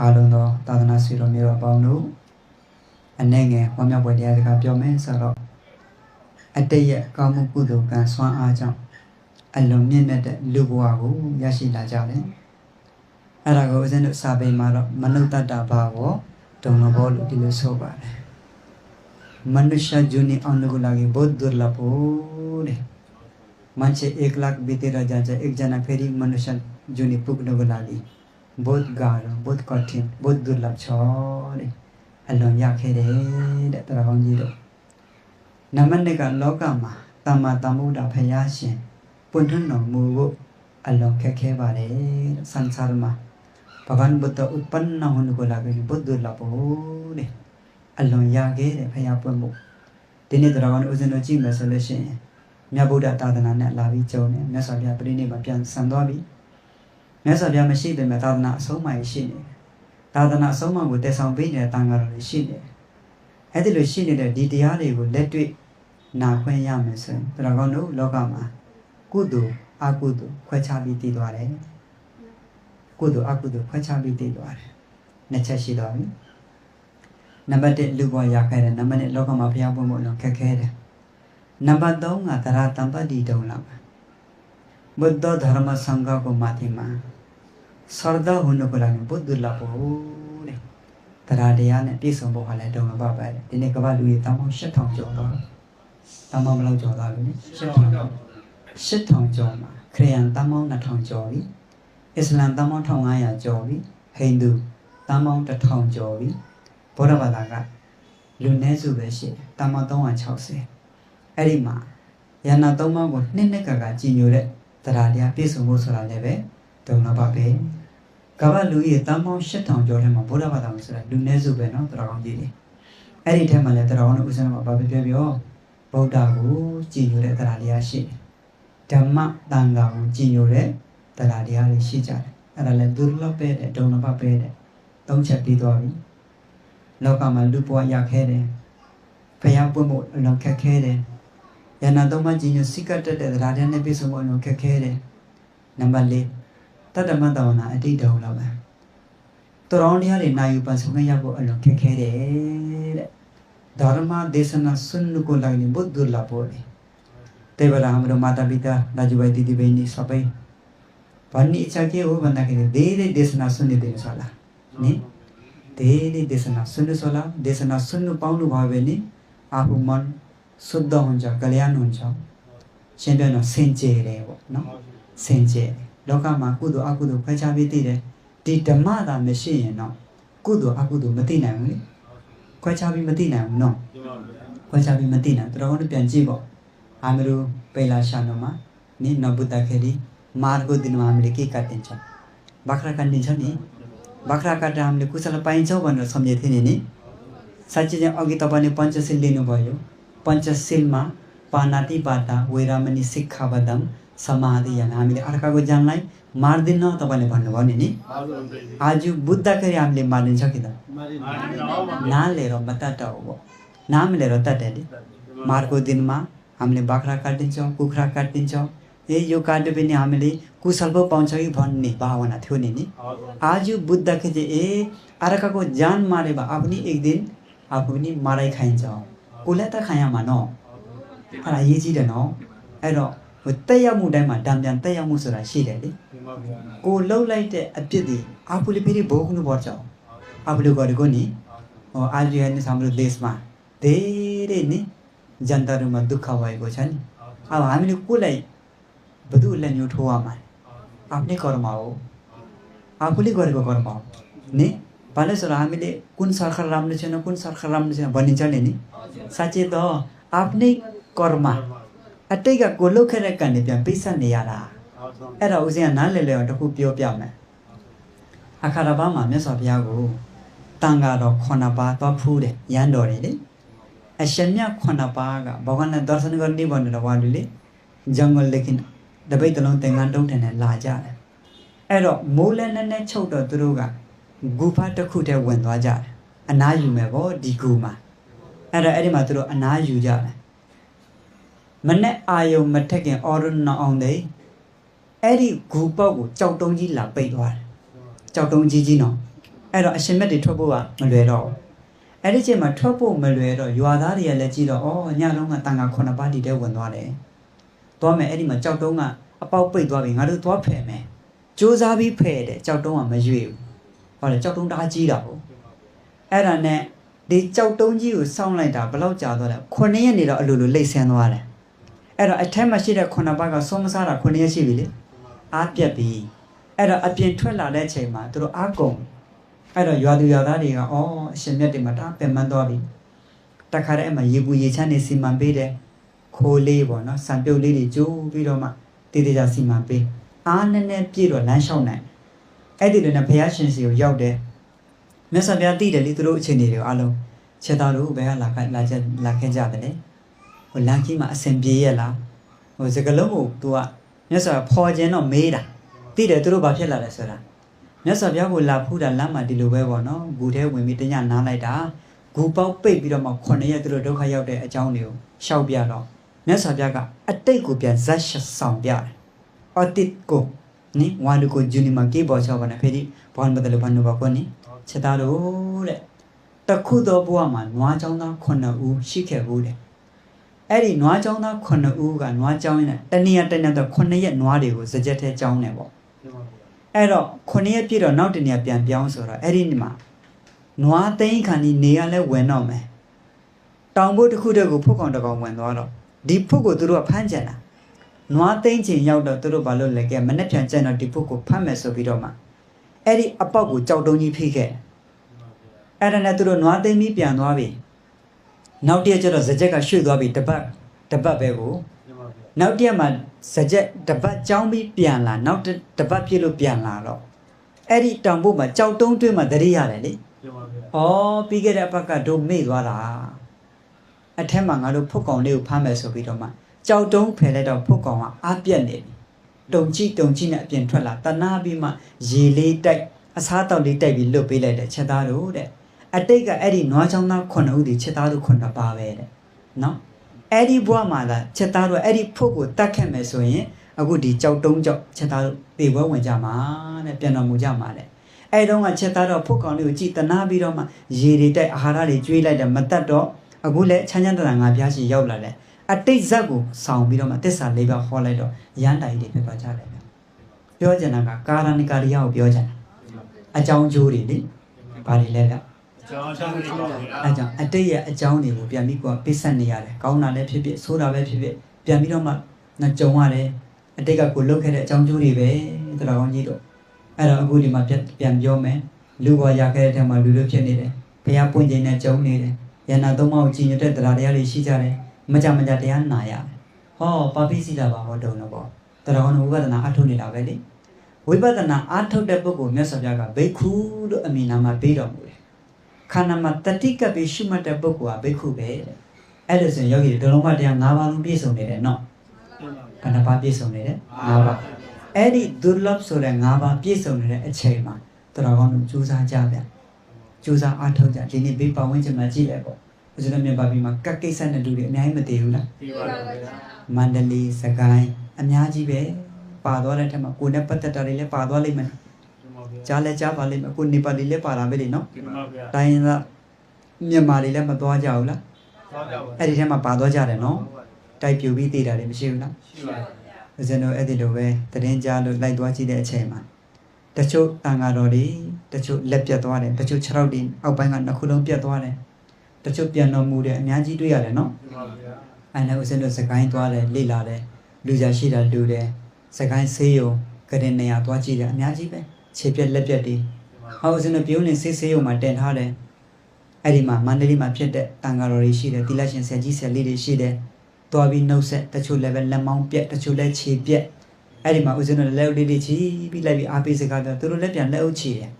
အားလုံးသောသာသနာ့ဆွေတော်မျိုးတော်ပေါင်းတို့အနေငယ်ဝမ်းမြောက်ပွဲတရားစကားပြောမယ်ဆိုတော့အတိတ်ရဲ့ကောင်းမှုကုသိုလ်ကံဆွမ်းအားကြောင့်အလွန်မြင့်မြတ်တဲ့လူဘဝကိုရရှိလာကြတယ်။အဲ့ဒါကိုဦးဇင်းတို့စာပေမှာတော့မနုဿတ္တဘာဝဒုံလဘောလို့ဒီလိုဆိုပါတယ်။မနုष्य जुनी आउनुको लागि बहुत दुर्लभ हो रे मान्छे एक लाख बितेर जान्छ एकजना फेरि मनुष्य जुनी पुग्नुको लागि बहुत गाह्रो बहुत कठिन बहुत दुर्लभ छ रे अल्लो याखेरे रे तर भन्जिरो नमन्नेका लोकमा तमा तमुडा भयासिन पुनः मुगो अल्लो खेखे बारे संसारमा भगवान बुद्ध उत्पन्न हुनुको लागि बहुत दुर्लभ हो रे अल्लो यागे रे भया पुन्मु ဒီနေ့တရားကောင်းဦးဇင်းတို့ကြည့်မယ်ဆိုလို့ရှိရင်မြတ်ဗုဒ္ဓသာသနာနဲ့လာပြီးကြုံတယ်မြတ်စွာဘုရားပြိဋိမှာပြန်ဆံသွားပြီ မြတ်စွာဘုရားမရှိပေမဲ့သာသနာအဆုံးအမရှိနေတယ်သာသနာအဆုံးအမကိုတည်ဆောင်ပေးနေတဲ့တန်ခါတော်တွေရှိနေတယ်အဲ့ဒီလိုရှိနေတဲ့ဒီတရားတွေကိုလက်တွေ့နာခွင့်ရမယ်ဆိုရင်တရားကောင်းတို့လောကမှာကုသိုလ်အကုသိုလ်ခွဲခြားပြီးတည်သွားတယ်ကုသိုလ်အကုသိုလ်ခွဲခြားပြီးတည်သွားတယ်နှစ်ချက်ရှိသွားပြီနံပါတ်1လူဘဝရခဲ့တယ်နံပါတ်2လောကမှာဘုရားပွင့်ဖို့လုံးခက်ခဲတယ်နံပါတ်3ကသရတံပတ္တိတုံလာဘုဒ္ဓဓမ္မစံဃကိုမာတိမှာ ဆရဒဟုနဘလာဘုဒ္ဓလာဟုတဲ့တရားတရားနဲ့ပြည့်စုံဖို့ဟာလည်းတော်မှာပါပဲဒီနေ့ကမ္ဘာလူကြီးတောင်းပေါင်း8000ကျော်သွားတောင်းပေါင်းဘယ်လောက်ကျော်သွားပြီလဲ8000ကျော်မှာခရစ်ယာန်တောင်းပေါင်း2000ကျော်ပြီအစ္စလာမ်တောင်းပေါင်း1500ကျော်ပြီဟိန္ဒူတောင်းပေါင်း1000ကျော်ပြီဘောဓဘာသာကလူနည်းစုပဲရှိတယ်တောင်းပေါင်း360အဲ့ဒီမှာယန္နာသုံးပါးကိုနှစ်နှစ်ကကကြီးညိုတဲ့တရားတရားပြည့်စုံဖို့ဆိုတာလည်းပဲ တုံတော့ပါပဲကမ္ဘာလူကြီးတန်ပေါင်း8000ကျော်ထဲမှာဗုဒ္ဓဘာသာကိုဆိုတာလူနည်းစုပဲเนาะတရားကောင်းကြီးတွေအဲ့ဒီထဲမှာလည်းတရားကောင်းတို့ဥစ္စာမှာဘာပဲပြောပြောဗုဒ္ဓကိုကြည်ညိုတဲ့တရားတရားရှိတယ်ဓမ္မတန်ခါကိုကြည်ညိုတဲ့တရားတရားတွေရှိကြတယ်အဲ့ဒါလည်းဒုလဘပဲတဲ့ဒုံလဘပဲတဲ့သုံးချက်ပြီးသွားပြီလောကမှာလူဘဝရခဲ့တယ်ဘုရားပွင့်ဖို့အလွန်ခက်ခဲတယ်ယန္နာသုံးပါးကြည်ညိုစိတ်ကတ်တဲ့တရားတရားနဲ့ပြည့်စုံဖို့အလွန်ခက်ခဲတယ်နံပါတ်၄ တတ္တမတဝနာအတိတ်တုံလောက်ပဲတော်တော်တရားတွေနိုင်ယူပန်ဆုံးရဖို့အလွန်ခက်ခဲတယ်တဲ့ဓမ္မဒေသနာစွန့်ကိုလိုက်နေဘုဒ္ဓလာပေါ်တယ်တေဝရာဟမရမာတာပိတာလာဂျူဝိုင်တီတီဘိနီစပိဘာနိအချကေဟောဘန္ဒကေဒေဒေဒေသနာစွန့်နေတယ်ဆိုလားနိဒေဒေဒေသနာစွန့်ဆို လောကမှာကုသိုလ်အကုသိုလ်ခွဲခြားပြီးသိတယ်ဒီဓမ္မသာမရှိရင်တော့ကုသိုလ်အကုသိုလ်မသိနိုင်ဘူးလေခွဲခြားပြီးမသိနိုင်ဘူးနော်ခွဲခြားပြီးမသိနိုင်တော်တော်ပြန်ကြည့်ပေါ့အာမရူပေလာရှာနမနိနဘုတခေဒီမာရဂုဒီနမ हामीले के काटिन्छ बाख्रा काटिन्छ नि बाख्रा काटेर हामीले कुशलाई पाइन्छ भनेर सम्झेको थिएँ नि साँच्चै चाहिँ अघि तपाईँले पञ्चशील लिनुभयो पञ्चशीलमा पानाति बाधा वैरामणी सिक्खा बदम समाधि समाधियान हामीले अर्काको ज्यानलाई मार्दिन्न तपाईँले भन्नुभयो नि आज बुझ्दाखेरि हामीले मारिन्छ कि त? नालेर मताटा हो। नाम लिएर तटाले मार्को दिनमा हामीले बाख्रा काटिन्छौँ कुखुरा काटिन्छौँ ए यो काट्यो पनि हामीले कुशल पो पाउँछ कि भन्ने भावना थियो नि आज बुझ्दाखेरि ए अर्काको ज्यान मारे भए आफ्नै एक दिन आफू पनि मराइ खाइन्छ। उसलाई त खायामा न र ဒါရေးကြည့်တယ်နော်အဲ့တော့ဟိုတက်ရောက်မှုတိုင်းမှာတံပြန်တက်ရောက်မှုဆိုတာရှိတယ်လေကိုလှုပ်လိုက်တဲ့အပြစ်တွေအာပူလီပီဘောကုနဘောချောအာပလူကောဒီကိုနီဟိုအာဂျီယန်ဆမ်လူဒေစ်မှာဒေးနေဂျန်တာရူမှာဒုက္ခဝိုင်ကိုချန်အာဟာမီကိုလိုက်ဘဒုလက်ညှိုးထိုးရမှာအာပနိကောရမာကိုအာပူလီကောရကိုကောရမာနေဘာလဲဆိုတော့ဟာမီလေကွန် အတိတ်ကကိုလှုပ်ခဲ့တဲ့ကံတွေပြန်ပိတ်ဆက်နေရတာအဲ့ဒါဦးဇင်းကနားလည်လည်အောင်တခုပြောပြမယ်အခါရပါမှာမြတ်စွာဘုရားကိုတန်ဃာတော်ခုနှစ်ပါးသွားဖူးတယ်ရန်တော်တယ်လေအရှင်မြတ်ခုနှစ်ပါးကဘောဂန္တဒေါသနကနိဗ္ဗာန်တော်ဝါလူလေဂျန်ဂလခင်တပိတ်တလုံးသင်္ကန်းတုံးထန်နဲ့လာကြတယ်အဲ့တော့မိုးလဲနဲ့နဲ့ချုပ်တော့သူတို့ကဂူဖတ်တစ်ခုတည်းဝင်သွားကြတယ်အနားယူမယ်ဗောဒီဂူမှာအဲ့တော့အဲ့ဒီမှာသူတို့အနားယူကြတယ် မနဲ့အာယုံမထက်ခင်အော်ရနောင်အောင်တဲ့အဲ့ဒီဂူပေါက်ကိုကြောက်တုံးကြီးလာပိတ်သွားတယ်ကြောက်တုံးကြီးကြီးနော်အဲ့တော့အရှင်မြတ်တွေထွက်ဖို့ကမလွယ်တော့ဘူးအဲ့ဒီချိန်မှာထွက်ဖို့မလွယ်တော့ရွာသားတွေကလည်းကြည့်တော့ဩညလုံးကတန်ခါခုနှစ်ပါးတီတဲဝင်သွားတယ်သွားမယ်အဲ့ဒီမှာကြောက်တုံးကအပေါက်ပိတ်သွားပြီငါတို့သွားဖယ်မယ်စူးစမ်းပြီးဖယ်တယ်ကြောက်တုံးကမရွေ့ဘူးဟောလေကြောက်တုံးတအားကြီးတာဟုတ်အဲ့ဒါနဲ့ဒီကြောက်တုံးကြီးကိုစောင့်လိုက်တာဘယ်လောက်ကြာသွားလဲခုနှစ်ရက်နေတော့အလိုလိုလိတ်ဆင်းသွားတယ် အဲ့တော့အထက်မှာရှိတဲ့ခုနှစ်ပါးကဆုံးမစားတာခုနှစ်ရက်ရှိပြီလေအားပြက်ပြီအဲ့တော့အပြင်ထွက်လာတဲ့အချိန်မှာသူတို့အားကုန်အဲ့တော့ရွာသူရွာသားတွေကအော်အရှင်မြတ်တွေမှာဒါပင်မသွားပြီတခါတည်းအမှရေပူရေချမ်းနေစီမံပေးတယ်ခိုးလေးပေါ့နော်စံပြုတ်လေးတွေကျိုးပြီးတော့မှတည်တည်ကြစီမံပေးအားနည်းနည်းပြည့်တော့လမ်းလျှောက်နိုင်အဲ့ဒီလိုနဲ့ဘုရားရှင်စီကိုရောက်တယ်မြတ်စွာဘုရားတည်တယ်လေသူတို့အခြေအနေတွေအားလုံးချက်သားတို့ဘယ်ကလာခဲ့လာချက်လာခဲ့ကြတယ်လေ ဟိုလမ်းကြီးမှာအစဉ်ပြေးရလားဟိုစကလုံးကို तू ကမြတ်စွာဖော်ခြင်းတော့မေးတာတည်တယ်သူတို့ဘာဖြစ်လာလဲဆိုတာမြတ်စွာဘုရားကိုလာဖူးတာလမ်းမှာဒီလိုပဲပေါ့နော်ဂူထဲဝင်ပြီးတညနားလိုက်တာဂူပေါက်ပိတ်ပြီးတော့မှခုနှစ်ရက်သူတို့ဒုက္ခရောက်တဲ့အကြောင်းတွေကိုရှောက်ပြတော့မြတ်စွာဘုရားကအတိတ်ကိုပြန်ဇက်ရှဆောင်ပြတယ်အတိတ်ကိုနိဝါလူကိုဂျူနီမကေဘောချောပါနဲ့ဖေဒီဘောန်ဘဒလဘန်နဘကောနိချက်သားတို့တဲ့တခုသောဘဝမှာနွားချောင်းသားခုနှစ်ဦးရှိခဲ့ဘူးတဲ့ အဲ့ဒီနွားချောင်းသားခုနှစ်ဦးကနွားချောင်းနဲ့တနည်းတနည်းတော့ခုနှစ်ရက်နွားတွေကိုစကြက်ထဲချောင်းနေပေါ့အဲ့တော့ခုနှစ်ရက်ပြည့်တော့နောက်တနေ့ပြန်ပြောင်းဆိုတော့အဲ့ဒီနေ့မှာနွားသိန်းခါနီနေရလဲဝင်တော့မယ်တောင်ဘုတ်တစ်ခုတည်းကိုဖုတ်ကောင်တစ်ကောင်ဝင်သွားတော့ဒီဖုတ်ကိုသူတို့ကဖမ်းကြတာနွားသိန်းချင်းရောက်တော့သူတို့ဘာလို့လဲကဲမနေ့ပြန်ကျန်တော့ဒီဖုတ်ကိုဖမ်းမယ်ဆိုပြီးတော့မှအဲ့ဒီအပေါက်ကိုကြောက်တုံးကြီးဖိခဲ့အဲ့ဒါနဲ့သူတို့နွားသိန်းပြီးပြန်သွားပြီ နောက်တည့်ကျတော့ဇကြက်ကရွှေ့သွားပြီတပတ်တပတ်ပဲကိုနောက်တည့်မှာစကြက်တပတ်ကြောင်းပြီးပြန်လာနောက်တစ်တပတ်ပြည့်လို့ပြန်လာတော့အဲ့ဒီတောင်ဘုတ်မှာကြောက်တုံးတွင်းမှာတရိရတယ်လေ။ဩပြီးခဲ့တဲ့အပတ်ကတို့မေ့သွားတာ။အထက်မှာငါတို့ဖုတ်ကောင်လေးကိုဖမ်းမယ်ဆိုပြီးတော့မှကြောက်တုံးဖယ်လိုက်တော့ဖုတ်ကောင်ကအားပြက်နေပြီ။တုံကြည့်တုံကြည့်နဲ့အပြင်ထွက်လာတနာပြီးမှရေလေးတိုက်အစားတောက်လေးတိုက်ပြီးလွတ်ပေးလိုက်တယ်ချက်သားတို့တဲ့ အတိတ်ကအဲ့ဒီနွားချောင်းသားခုနှစ်ဦးဒီချက်သားတို့ခုနှစ်ပါပဲတဲ့။နော်အဲ့ဒီဘဝမှာလာချက်သားတို့အဲ့ဒီဖုတ်ကိုတတ်ခဲ့မယ်ဆိုရင်အခုဒီကြောက်တုံးကြောက်ချက်သားတို့တေပွဲဝင်ကြမှာတဲ့ပြန်တော်မူကြမှာတဲ့အဲ့တုန်းကချက်သားတော့ဖုတ်ကောင်လေးကိုကြည်တနာပြီးတော့မှရေတွေတိုက်အာဟာရတွေကျွေးလိုက်တယ်မတတ်တော့အခုလည်းချမ်းချမ်းသာသာငါပြားရှိရောက်လာတယ်အတိတ်ဇက်ကိုဆောင်ပြီးတော့မှတစ္ဆာလေးပါဟောလိုက်တော့ရန်တိုင်တွေဖြစ်သွားကြတယ်ဗျပြောချင်တာကကာရဏိကာရိယကိုပြောချင်တာအကြောင်းကျိုးတွေလေဘာတွေလဲလားကျောင်းဆောင်နေပါဗျာ အဲကြောင့်အတိတ်ရဲ့အကြောင်းတွေကိုပြန်ပြီးကိုယ်ကပိတ်ဆက်နေရတယ်။ကောင်းတာလည်းဖြစ်ဖြစ်ဆိုးတာပဲဖြစ်ဖြစ်ပြန်ပြီးတော့မှနှကြုံရတယ်။အတိတ်ကကိုယ်လုပ်ခဲ့တဲ့အကြောင်းကျိုးတွေပဲတရားကောင်းကြီးတို့။အဲ့တော့အခုဒီမှာပြန်ပြန်ပြောမယ်။လူဘောရခဲ့တဲ့ထဲမှာလူလူဖြစ်နေတယ်။ဘုရားပွင့်ခြင်းနဲ့ကြုံနေတယ်။ယန္နာသုံးပါးကိုကြည်ညိုတဲ့တရားတရားတွေရှိကြတယ်။မကြမကြတရားနာရတယ်။ဟောပါပိစီတာပါဟောတုံတော့ပေါ့။တရားကောင်းဝိပဿနာအထုတ်နေတာပဲလေ။ဝိပဿနာအထုတ်တဲ့ပုဂ္ဂိုလ်မြတ်စွာဘုရားကဘိက္ခုလို့အမည်နာမပေးတော်မူတယ်။ ခန္ဓာမှာတတိကပ်ပြီးရှုမှတ်တဲ့ပုဂ္ဂိုလ်ကဘိက္ခုပဲတဲ့အဲ့ဒါဆိုရင်ယောဂီတွေဒလုံးမတရား၅ပါးလုံးပြည့်စုံနေတယ်နော်ခန္ဓာပါပြည့်စုံနေတယ်၅ပါးအဲ့ဒီဒုလပ်ဆိုတဲ့၅ပါးပြည့်စုံနေတဲ့အချိန်မှာတရားကောင်းတို့ကြိုးစားကြဗျကြိုးစားအားထုတ်ကြဒီနေ့ဘေးပတ်ဝန်းကျင်မှာကြည့်လိုက်ပေါ့ဦးဇင်းတို့မြန်မာပြည်မှာကတ်ကိစ္စနဲ့လူတွေအများကြီးမတည်ဘူးလားဒီပါဗျာမန္တလေးစကိုင်းအများကြီးပဲပါသွားတဲ့ထက်မှာကိုယ်နဲ့ပတ်သက်တာတွေလည်းပါသွားလိမ့်မယ်ဒီပါဗျာ ကြားလဲကြားပါလိမ့်မယ်ကိုနေပါလီလည်းပါလာပဲလေနော်ဒီပါဗျာတိုင်းရင်းသားမြန်မာတွေလည်းမသွားကြဘူးလားသွားကြပါအဲ့ဒီထဲမှာပါသွားကြတယ်နော်တိုက်ပြူပြီးသေးတာတွေမရှိဘူးလားရှိပါဦးဇင်းတို့အဲ့ဒီလိုပဲသတင်းကြားလို့လိုက်သွားကြည့်တဲ့အချိန်မှာတချို့တန်ဃာတော်တွေတချို့လက်ပြတ်သွားတယ်တချို့ခြေထောက်တွေအောက်ပိုင်းကနှစ်ခုလုံးပြတ်သွားတယ်တချို့ပြန်တော်မူတယ်အများကြီးတွေ့ရတယ်နော်ဒီပါဗျာအဲ့ဒါဦးဇင်းတို့စကိုင်းသွားတယ်လေ့လာတယ်လူကြရှိတာလူတယ်စကိုင်းဆေးရုံကရင်နေရာသွားကြည့်တယ်အများကြီးပဲ ခြေပြက်လက်ပြက်တွေဟောဦးဇင်းတို့ပြုံးနေဆေးဆေးရုံမှာတင်ထားတယ်အဲ့ဒီမှာမန္တလေးမှာဖြစ်တဲ့တန်ဃာတော်တွေရှိတယ်သီလရှင်ဆရာကြီးဆရာလေးတွေရှိတယ်တွားပြီးနှုတ်ဆက်တချို့လည်းပဲလက်မောင်းပြက်တချို့လည်းခြေပြက်အဲ့ဒီမှာဦးဇင်းတို့လက်အုပ်လေးတွေချီပြီးလိုက်ပြီးအားပေးစကားပြောသူတို့လည်းပြန်လက်အုပ်ချီတယ်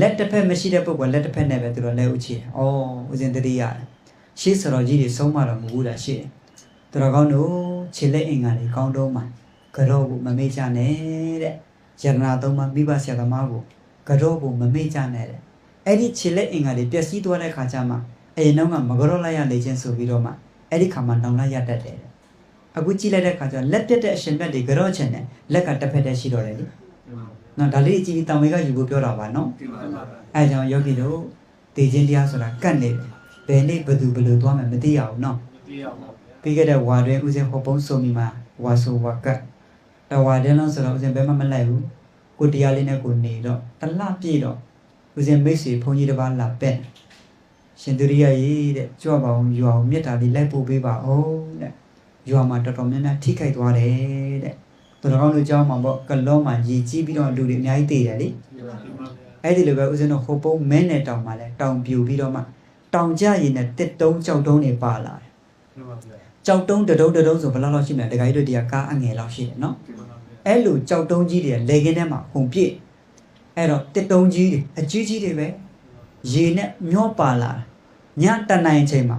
လက်တစ်ဖက်မရှိတဲ့ပုဂ္ဂိုလ်လက်တစ်ဖက်နဲ့ပဲသူတို့လက်အုပ်ချီတယ်ဩဦးဇင်းတတိရတယ်ရှေးဆရာတော်ကြီးတွေဆုံးမတော်မူဘူးလားရှေးသူတော်ကောင်းတို့ခြေလက်အင်္ဂါတွေကောင်းတော့မှာကြောကိုမမေ့ကြနဲ့တဲ့ ယရနာသုံးပါးမိဘဆရာသမားကိုကြောကိုမမေ့ကြနဲ့တဲ့အဲ့ဒီခြေလက်အင်္ဂါတွေပျက်စီးသွားတဲ့ခါကျမှအရင်တော့ကမကြောလိုက်ရလေချင်းဆိုပြီးတော့မှအဲ့ဒီခါမှနောင်လိုက်ရတတ်တယ်တဲ့အခုကြည့်လိုက်တဲ့ခါကျတော့လက်ပြတ်တဲ့အရှင်ဘက်တွေကြောချင်တယ်လက်ကတစ်ဖက်တည်းရှိတော့တယ်လေနော်ဒါလေးအကြည့်တောင်ဝေကယူဖို့ပြောတာပါနော်ဒီမှာပါအဲဒါကြောင့်ယောဂီတို့တေခြင်းတရားဆိုတာကတ်နေတယ်ဘယ်နေ့ဘယ်သူဘယ်လိုသွားမှမသိရဘူးနော်ဒီရောက်ပါဗျာပြီးခဲ့တဲ့ဝါတွင်ဦးစင်ဟောပုံးဆိုမိမှာဝါဆိုဝါကတ် အဲဝါတဲ့လုံးဆိုတော့ဦးစင်ဘယ်မှမလိုက်ဘူးကိုတရားလေးနဲ့ကိုနေတော့တလပြည့်တော့ဦးစင်မိတ်ဆွေဘုန်းကြီးတစ်ပါးလာပက်ရှင်သူရိယကြီးတဲ့ကြွပါအောင်ယူအောင်မေတ္တာလေးလိုက်ပို့ပေးပါဦးတဲ့ယူအောင်မှာတော်တော်များများထိခိုက်သွားတယ်တဲ့သူတော်ကောင်းတို့ကြောင်းမှာပေါ့ကလောမှာရည်ကြီးပြီးတော့လူတွေအများကြီးတည်တယ်လေဒီမှာဗျာအဲ့ဒီလိုပဲဦးဇင်းတို့ဟိုပုံးမဲနဲ့တောင်မှာလဲတောင်ပြူပြီးတော့မှတောင်ကြရည်နဲ့တစ်တုံးကြောက်တုံးတွေပါလာတယ်ဒီမှာဗျာ ကြောက်တုံးတစ်တုံးတစ်တုံးဆိုဘယ်လောက်လောက်ရှိမလဲတခါကြီးတို့တရားကားအငယ်လောက်ရှိတယ်နော်ဒီမှာဗျာအဲ့လိုကြောက်တုံးကြီးတွေလေကင်းထဲမှာဟုန်ပြည့်အဲ့တော့တစ်တုံးကြီးတွေအကြီးကြီးတွေပဲရေနဲ့မျောပါလာတယ်ညတန်နိုင်ချိန်မှာ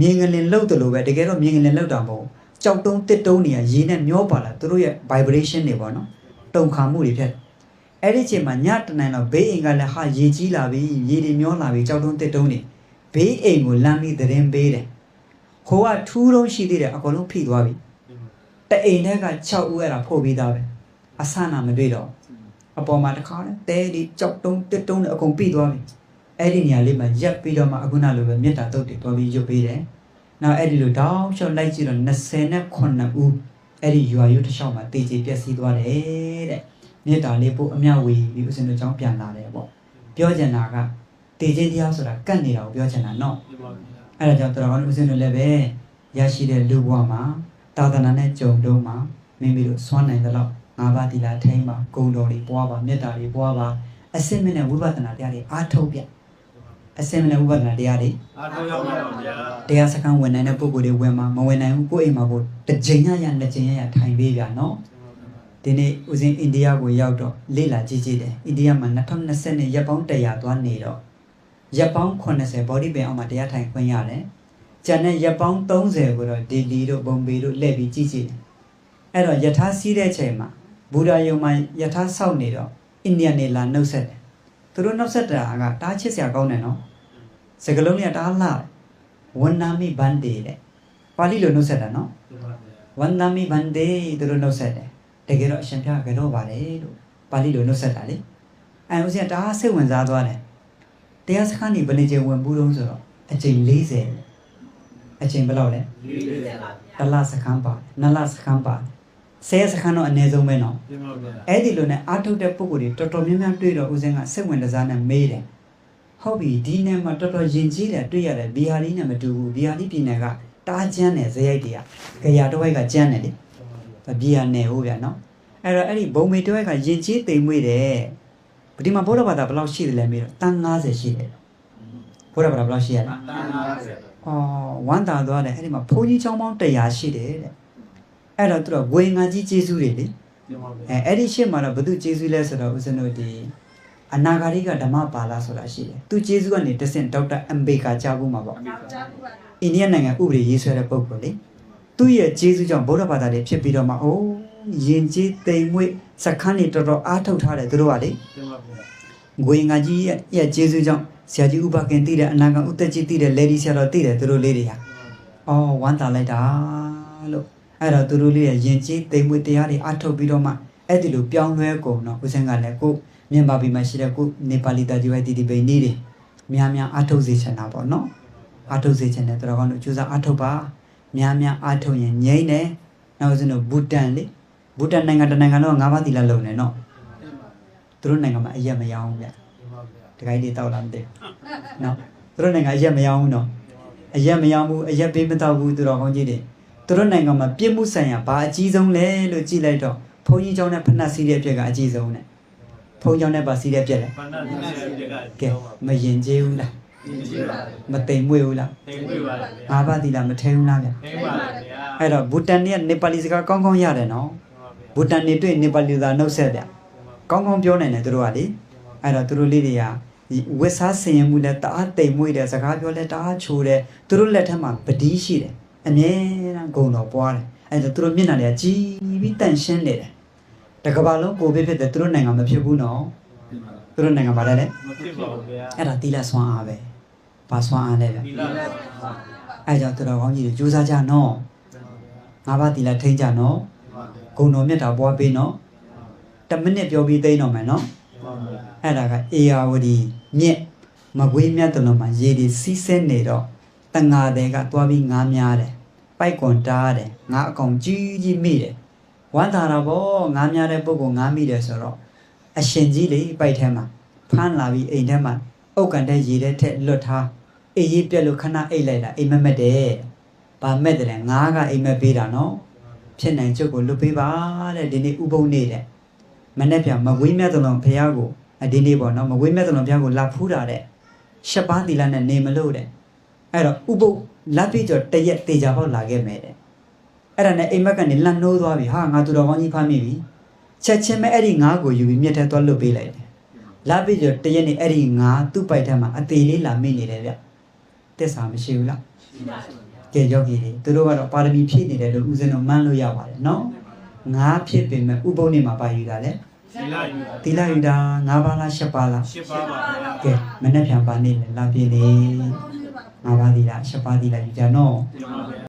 မြင်ငလင်လှုပ်တယ်လို့ပဲတကယ်တော့မြင်ငလင်လှုပ်တာမဟုတ်ဘူးကြောက်တုံးတစ်တုံးတွေကရေနဲ့မျောပါလာသူတို့ရဲ့ vibration တွေပေါ့နော်တုံခါမှုတွေဖြစ်တယ်အဲ့ဒီချိန်မှာညတနင်တော့ဘေးအိမ်ကလည်းဟာရေကြီးလာပြီရေတွေမျောလာပြီကြောက်တုံးတစ်တုံးနေဘေးအိမ်ကိုလမ်းပြီးသတင်းပေးတယ် ခိုးကထူးတုံးရှိသေးတယ်အကုန်လုံးဖိသွားပြီတအိမ်ထဲက6ဦးအဲ့ဒါဖို့ပြီးသားပဲအဆနာမတွေ့တော့အပေါ်မှာတခါနဲ့တဲဒီကြောက်တုံးတစ်တုံးနဲ့အကုန်ပြီးသွားပြီအဲ့ဒီနေရာလေးမှာရက်ပြီးတော့မှအခုနလိုပဲမြေတားတုတ်တွေတော်ပြီးရုပ်ပေးတယ်နောက်အဲ့ဒီလိုတောင်းလျှောက်လိုက်ကြည့်တော့29ဦးအဲ့ဒီရွာရိုးတစ်လျှောက်မှာတေချေပျက်စီးသွားတယ်တဲ့မြေတားလေးပို့အမြဝေပြီးဦးစင်တို့ကြောင်းပြန်လာတယ်ပေါ့ပြောချင်တာကတေချေတရားဆိုတာကတ်နေတာကိုပြောချင်တာနော် အဲ့ဒါကြောင့်တရားတော်ဦးစင်းတို့လည်းပဲရရှိတဲ့လူဘဝမှာသာသနာနဲ့ကြုံတုံးမှာမိမိတို့စွမ်းနိုင်သလောက်ငါးပါးသီလထိန်းပါဂုဏ်တော်တွေပွားပါမေတ္တာတွေပွားပါအစင်မနဲ့ဝိပဿနာတရားတွေအားထုတ်ပြအစင်မနဲ့ဝိပဿနာတရားတွေအားထုတ်ရမှာပါဗျာတရားစခန်းဝင်နိုင်တဲ့ပုဂ္ဂိုလ်တွေဝင်မှာမဝင်နိုင်ဘူးကိုယ့်အိမ်မှာကိုတစ်ချိန်ရရနှစ်ချိန်ရရထိုင်ပေးဗျာနော်ဒီနေ့ဦးစင်းအိန္ဒိယကိုရောက်တော့လေ့လာကြည့်ကြည့်တယ်အိန္ဒိယမှာ2020နဲ့ရပ်ပေါင်း100သွားနေတော့ ရက်ပေါင်း80 body pain အောက်မှာတရားထိုင်ခွင့်ရတယ်ကျန်တဲ့ရက်ပေါင်း30ကိုတော့ဒေလီတို့ဘုံဘေတို့လှည့်ပြီးကြည့်ကြည့်တယ်အဲ့တော့ယထာစီးတဲ့ချိန်မှာဘူဒာယုံမှာယထာဆောက်နေတော့အိန္ဒိယနေလာနှုတ်ဆက်တယ်သူတို့နှုတ်ဆက်တာကတားချစ်စရာကောင်းတယ်နော်စကလုံးတွေကတားလာဝန္နာမိဘန္တေတဲ့ပါဠိလိုနှုတ်ဆက်တာနော်ဒီမှာဗျာဝန္ဒမီဘန္တေသူတို့နှုတ်ဆက်တယ်တကယ်တော့အရှင်ပြကတော့ပါတယ်လို့ပါဠိလိုနှုတ်ဆက်တာလေအဲဦးဇင်းကတအားစိတ်ဝင်စားသွားတယ် တရားစခန်းကြီးဘယ်နှကြိမ်ဝင်ဘူးလုံးဆိုတော့အကြိမ်40အကြိမ်ဘယ်လောက်လဲလေးလေးတစ်လစခန်းပါတယ်နှစ်လစခန်းပါတယ်ဆယ်စခန်းတော့အနည်းဆုံးပဲနော်ဒီမှာဗျာအဲ့ဒီလိုနဲ့အာထုတ်တဲ့ပုံကိုယ်တွေတော်တော်များများတွေ့တော့ဦးဇင်းကစိတ်ဝင်စားနဲ့မေးတယ်ဟုတ်ပြီဒီနယ်မှာတော်တော်ယဉ်ကျေးတယ်တွေ့ရတယ်ဘီဟာလီနဲ့မတူဘူးဘီဟာလီပြည်နယ်ကတားကျန်းတယ်ဇယိုက်တွေကကြရာတစ်ဝိုက်ကကျန်းတယ်လေဗဘီယာနယ်ဟုတ်ဗျာနော်အဲ့တော့အဲ့ဒီဘုံမေတွဲကယဉ်ကျေးတိမ်မွေ့တယ် ဒီမှာဘုရားဘာသာဘယ်လောက်ရှိတယ်လဲမေးတော့တန်90ရှိတယ်ဘုရားဘာသာဘယ်လောက်ရှိရလဲတန်ပါဗျာအော်ဝမ်းသာသွားတယ်အဲ့ဒီမှာဘုန်းကြီးကျောင်းပေါင်း100ရှိတယ်တဲ့အဲ့တော့သူတို့ဝေငါကြီးကျေးဇူးတွေလေဒီမှာဗျာအဲအဲ့ဒီရှေ့မှာတော့ဘု து ကျေးဇူးလဲဆိုတော့ဦးဇင်းတို့ဒီအနာဂါရိကဓမ္မပါဠဆိုတာရှိတယ်သူကျေးဇူးကနေတဆင့်ဒေါက်တာအမ်ဘေကာကြားဖို့မှာပေါ့အိန္ဒိယနိုင်ငံဥပဒေရေးဆွဲတဲ့ပုံပေါ်လေသူ့ရဲ့ကျေးဇူးကြောင့်ဗုဒ္ဓဘာသာတွေဖြစ်ပြီးတော့မှအိုးယဉ်ကျေးတိမ်မွေ့ စခန်းတွေတော်တော်အားထုတ်ထားတယ်သူတို့ကလေဒီမှာဗျာငွေငါကြီးရဲ့ရဲ့ကျေးဇူးကြောင့်ဆရာကြီးဥပကင်တည်တယ်အနာဂံဥတ္တကြီးတည်တယ်လေဒီဆရာတော်တည်တယ်သူတို့လေးတွေဟာအော်ဝမ်းသာလိုက်တာလို့အဲ့တော့သူတို့လေးရဲ့ယဉ်ကျေးတိမ်မွေ့တရားတွေအားထုတ်ပြီးတော့မှအဲ့ဒီလိုပြောင်းလဲကုန်တော့ဦးစင်းကလည်းကိုမြန်မာပြည်မှာရှိတဲ့ကိုနေပါလီတာဒီဝိုင်တီတီပိန်နေတယ်များများအားထုတ်စေချင်တာပေါ့နော်အားထုတ်စေချင်တယ်တော်တော်ကောင်းတို့ကြိုးစားအားထုတ်ပါများများအားထုတ်ရင်ငြိမ့်တယ်နောက်စလို့ဘူတန်လေ ဘူတန်နိုင်ငံတစ်နိုင်ငံလုံးကငါးပါးသီလလုံနေနော်သူတို့နိုင်ငံမှာအရက်မရောင်းဘူးဗျ ဒီမှာဗျာ တခိုင်းလေးတောက်လာမသိဘူးနော်သူတို့နိုင်ငံအရက်မရောင်းဘူးနော်အရက်မရောင်းဘူးအရက်ပေးမတော့ဘူးသူတော်ကောင်းကြီးတွေသူတို့နိုင်ငံမှာပြစ်မှုဆိုင်ရာဘာအကြီးဆုံးလဲလို့ကြည့်လိုက်တော့ဘုန်းကြီးเจ้าနဲ့ဖဏတ်စီးတဲ့အပြက်ကအကြီးဆုံးနဲ့ဘုန်းเจ้าနဲ့ပါစီးတဲ့အပြက်လေ ပဏ္ဏသစ္စာတွေက ကဲမရင်ကျေးဘူးလား ဒီကြည့်ပါ မတိမ်မွေ့ဘူးလား ထိန်တွေ့ပါလေ ငါးပါးသီလမထဲဘူးလားဗျ ထိန်ပါလေဗျာ အဲ့တော့ဘူတန်နဲ့နေပါလီစကားကောင်းကောင်းရတယ်နော် ဘူတန်နေတွေ့နေပါလီသာနှုတ်ဆက်ပြကောင်းကောင်းပြောနိုင်တယ်သူတို့ကလေအဲ့တော့သူတို့လေးတွေကဝက်စားစင်ရင်မှုလဲတအားတိမ်မွေ့တယ်စကားပြောလဲတအားချိုးတယ်သူတို့လက်ထက်မှာပတိရှိတယ်အမြဲတမ်းဂုံတော်ပွားတယ်အဲ့တော့သူတို့မျက်နှာတွေကကြီးပြီးတန့်ရှင်းနေတယ်တကဘာလုံးကိုဗစ်ဖြစ်တယ်သူတို့နိုင်ငံမဖြစ်ဘူးနော်သူတို့နိုင်ငံမှာလည်းလေမဖြစ်ပါဘူးဗျာအဲ့ဒါတီလာဆွမ်းအားပဲဘာဆွမ်းအားလဲဗျဒီလာအဲ့ကြောင့်သူတော်ကောင်းကြီးတွေကြိုးစားကြနော်ငါးပါးတီလာထိန်းကြနော် ဂုံတော်မြတ်တာပွားပေးနော်10မိနစ်ပြောပြီးသိမ်းတော့မယ်နော်ပါဗျာအဲ့ဒါကအေယာဝတီမြစ်မကွေးမြတ်တလုံးမှာရေဒီစီးဆင်းနေတော့တငါတဲ့ကသွားပြီးငားများတယ်ပိုက်ကွန်တားတယ်ငါအကောင်ကြီးကြီးမိတယ်ဝမ်းသာတာပေါ့ငားများတဲ့ပုဂ္ဂိုလ်ငားမိတယ်ဆိုတော့အရှင်ကြီးလေပိုက်ထဲမှာဖမ်းလာပြီးအိမ်ထဲမှာအုတ်ကန်တဲ့ရေထဲထက်လွတ်ထားအေးကြီးပြက်လို့ခဏအိတ်လိုက်တာအိမ်မက်မက်တယ်ဘာမက်တယ်လဲငားကအိမ်မက်ပေးတာနော် ဖြစ်နိုင်ချုပ်ကိုလွတ်ပေးပါတဲ့ဒီနေ့ဥပုံနေတယ်မနေ့ပြန်မဝေးမြတ်သလုံးဘုရားကိုအဒီနေ့ပေါ့နော်မဝေးမြတ်သလုံးဘုရားကိုလာဖူးတာတဲ့ရှက်ပါးသီလနဲ့နေမလို့တဲ့အဲ့တော့ဥပုပ်လက်ပြကျော်တရက်တေချာပေါက်လာခဲ့မယ်တဲ့အဲ့ဒါနဲ့အိမ်မက်ကနေလန့်နှိုးသွားပြီဟာငါသူတော်ကောင်းကြီးဖမ်းမိပြီချက်ချင်းပဲအဲ့ဒီငါးကိုယူပြီးမြက်ထဲသွားလွတ်ပေးလိုက်တယ်လက်ပြကျော်တရက်နေအဲ့ဒီငါးသူ့ပိုက်ထဲမှာအသေးလေးလာမိနေတယ်ဗျတစ္ဆာမရှိဘူးလား ကဲယောဂီတွေသူတို့ကတော့ပါရမီဖြည့်နေတယ်လို့ဦးဇင်းတို့မှန်းလို့ရပါတယ်နော်ငါးဖြစ်ပေမဲ့ဥပုပ်နေမှာပါယူတာလေသီလယူတာသီလယူတာ၅ပါးလား၈ပါးလားရှင်းပါပါဗျာကဲမနေ့ပြန်ပါနေလေလာပြည့်နေ၅ပါးသီလ၈ပါးသီလယူကြနော်ဒီမှာဗျာ